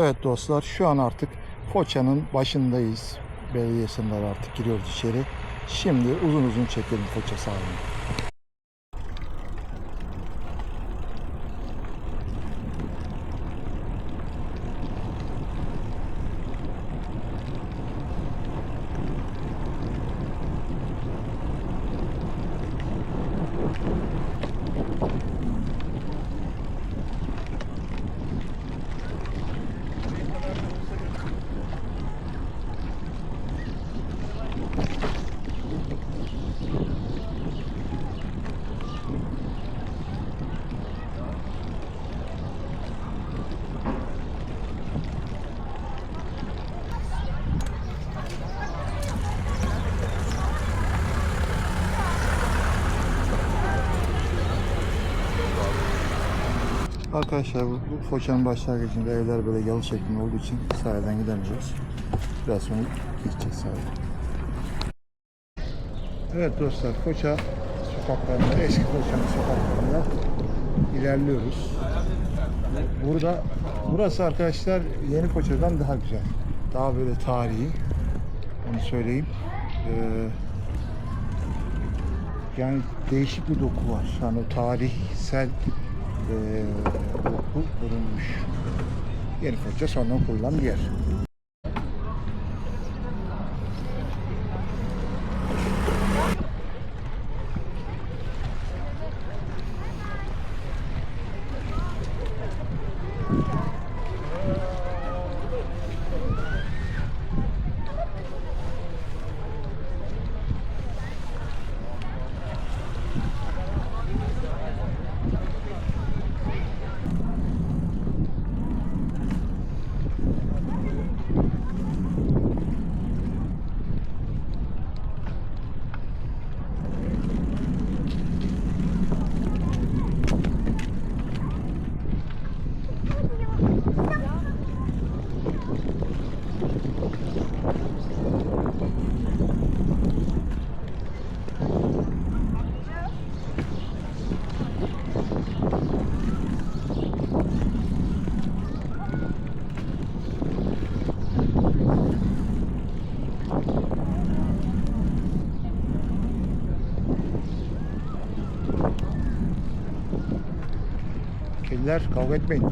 Evet dostlar şu an artık Foça'nın başındayız. Belediye sınırları artık giriyoruz içeri. Şimdi uzun uzun çekelim Foça sahilini. Arkadaşlar bu, bu Foça'nın başlangıcında evler böyle yalı şeklinde olduğu için sahilden gidemeyeceğiz. Biraz sonra gideceğiz sahilden. Evet dostlar Foça sokaklarında, eski Foça'nın sokaklarında ilerliyoruz. Burada, burası arkadaşlar yeni Foça'dan daha güzel. Daha böyle tarihi. Onu söyleyeyim. Ee, yani değişik bir doku var. Yani o tarihsel e, doku korunmuş. Yeni Foça sonradan kurulan bir yer. Kediler kavga etmeyin.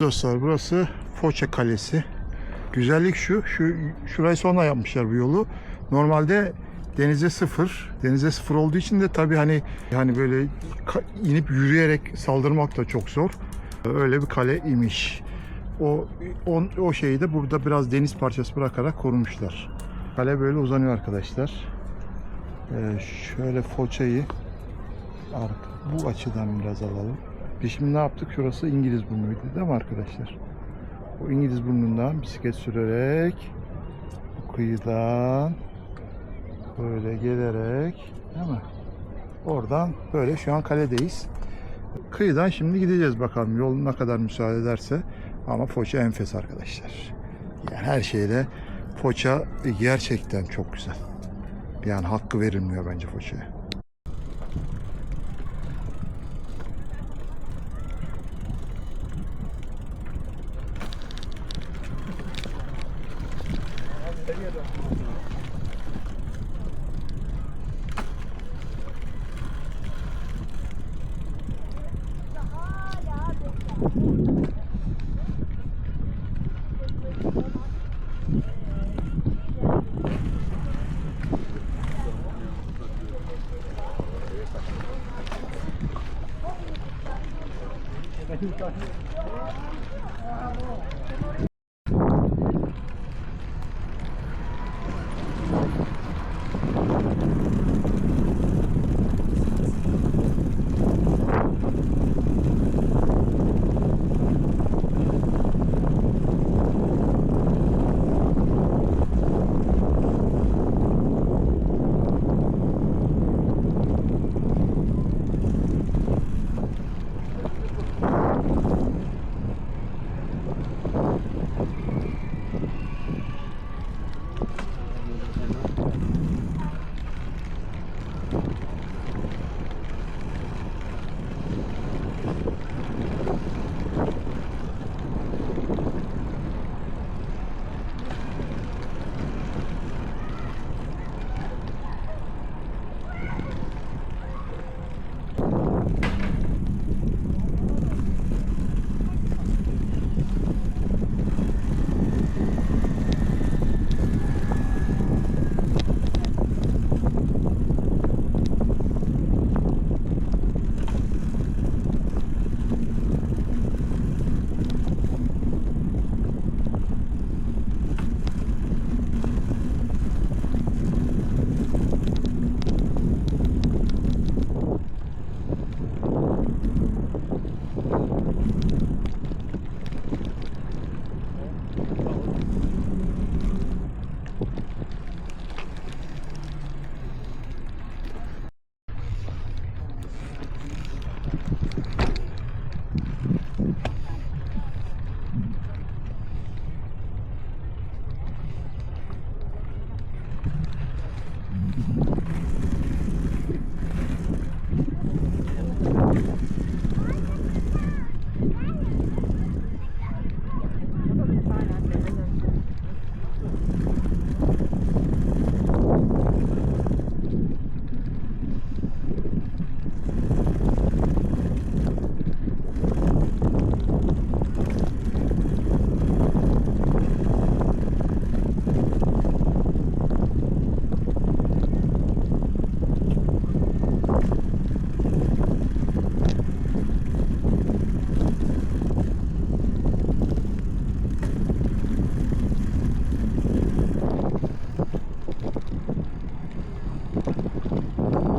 Dostlar burası Foça Kalesi. Güzellik şu, şu şurayı sonra yapmışlar bu yolu. Normalde denize sıfır. Denize sıfır olduğu için de tabii hani hani böyle inip yürüyerek saldırmak da çok zor. Öyle bir kale imiş. O on, o şeyi de burada biraz deniz parçası bırakarak korumuşlar. Kale böyle uzanıyor arkadaşlar. Ee, şöyle Foça'yı bu açıdan biraz alalım. Biz şimdi ne yaptık? Şurası İngiliz burnuydu değil mi arkadaşlar? O İngiliz burnundan bisiklet sürerek bu kıyıdan böyle gelerek değil mi? Oradan böyle şu an kaledeyiz. Kıyıdan şimdi gideceğiz bakalım yol ne kadar müsaade ederse. Ama Foça enfes arkadaşlar. Yani her şeyde Foça gerçekten çok güzel. Yani hakkı verilmiyor bence Foça'ya. Thank you.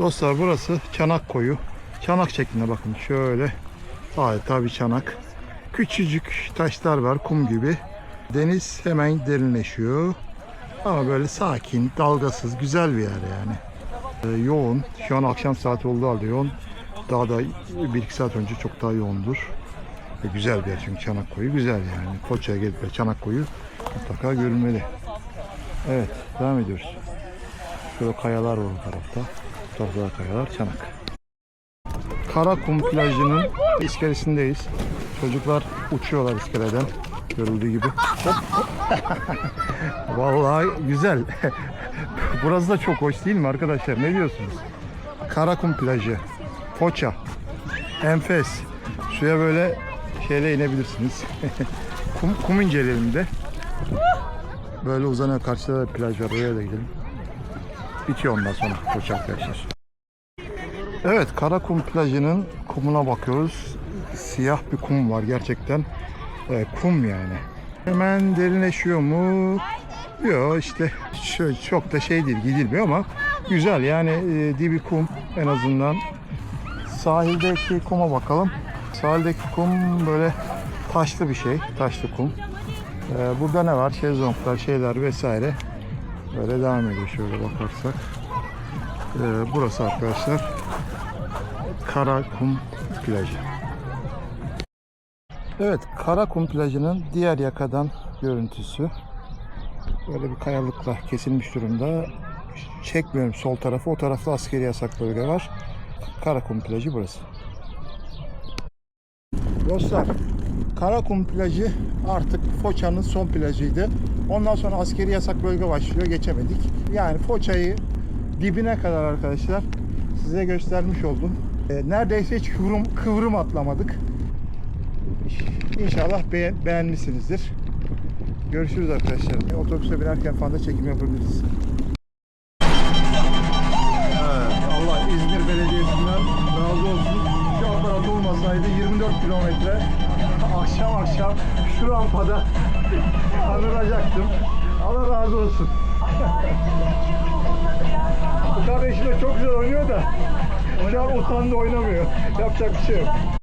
Dostlar burası çanak koyu. Çanak şeklinde bakın şöyle. Adeta bir çanak. Küçücük taşlar var kum gibi. Deniz hemen derinleşiyor. Ama böyle sakin, dalgasız, güzel bir yer yani. Ee, yoğun. Şu an akşam saati olduğu halde yoğun. Daha da bir iki saat önce çok daha yoğundur. Ve güzel bir yer çünkü çanak koyu güzel yani. Foça'ya gelip de çanak koyu mutlaka görülmeli. Evet, devam ediyoruz. Şurada kayalar var. Bu tarafta da kayalar, çanak. Karakum plajının iskelesindeyiz. Çocuklar uçuyorlar iskeleden. Görüldüğü gibi. Vallahi güzel. Burası da çok hoş değil mi arkadaşlar? Ne diyorsunuz? Karakum plajı. Foça. Enfes. Suya böyle şeyle inebilirsiniz. kum, kum inceleyelim de. Böyle uzanıyor karşıda da plaj var. Oraya da gidelim. Bitiyor ondan sonra Foça arkadaşlar. Evet Karakum plajının kumuna bakıyoruz. Siyah bir kum var gerçekten. Ee, kum yani. Hemen derinleşiyor mu? Yok işte çok da şey değil gidilmiyor ama güzel yani e, dibi kum en azından. Sahildeki kuma bakalım. Sahildeki kum böyle taşlı bir şey. Taşlı kum. Ee, burada ne var? Şezlonglar, şeyler vesaire. Böyle devam ediyor şöyle bakarsak. Ee, burası arkadaşlar Karakum plajı. Evet, Karakum plajının diğer yakadan görüntüsü. Böyle bir kayalıkla kesilmiş durumda. Çekmiyorum sol tarafı. O tarafta askeri yasak bölge var. Karakum plajı burası. Dostlar, Karakum plajı artık Foça'nın son plajıydı. Ondan sonra askeri yasak bölge başlıyor. Geçemedik. Yani Foça'yı dibine kadar arkadaşlar size göstermiş oldum. Ee, Neredeyse hiç kıvrım, kıvrım atlamadık. İnşallah beğen, beğenmişsinizdir. Görüşürüz arkadaşlar. Otobüse binerken da çekim yapabiliriz. Allah İzmir Belediyesi'nden razı olsun. Şu aparat olmasaydı 24 kilometre akşam akşam şu rampada tanınacaktım. Allah razı olsun. Bu kardeşim de çok güzel oynuyor da şu an utandı oynamıyor. Yapacak bir şey yok.